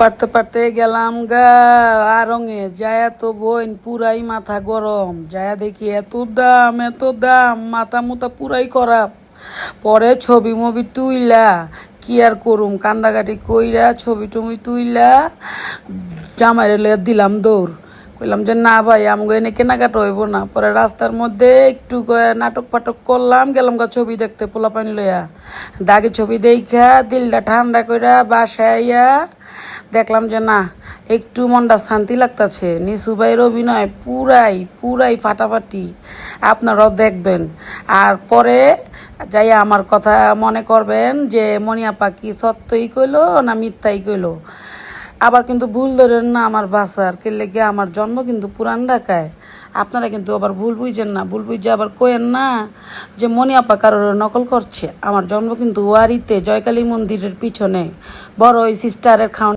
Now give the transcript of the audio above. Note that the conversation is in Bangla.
পারতে পারতে গেলাম গা আরঙে যায়া তো বইন, পুরাই মাথা গরম। যায়া দেখি এত দাম এত দাম, মাথা মুথা পুরাই খারাপ। পরে ছবি মবি তুইলা, কি আর করুম? কান্দাকাটি কইরা ছবি টবি তুইলা জামাই রেলে দিলাম দৌড়। কইলাম যে, না ভাই আমাকে এনে কেনাকাটা হইব না। পরে রাস্তার মধ্যে একটু নাটক পাটক করলাম, গেলাম গা ছবি দেখতে পোলা পানি লইয়া। দাগে ছবি দেখা দিলটা ঠান্ডা কইরা বাসায় আইয়া দেখলাম যে, না, একটু মনটা শান্তি লাগতাছে। নিসু ভাইয়ের অভিনয় পুরাই পুরাই ফাটাফাটি। আপনারাও দেখবেন। আর পরে যাই আমার কথা মনে করবেন যে মনিয়াপা কি সত্যই কইলো না মিথ্যাই কইলো? আবার কিন্তু ভুল ধরেন না আমার বাসার। কে লেগে আমার জন্ম কিন্তু পুরান ঢাকায়। আপনারা কিন্তু আবার ভুল বুঝছেন না। ভুল বুঝে আবার কোয়েন না যে মনি আপা কারোর নকল করছে। আমার জন্ম কিন্তু ওয়ারিতে, জয়কালী মন্দিরের পিছনে। বড় ওই সিস্টারের খাওয়ান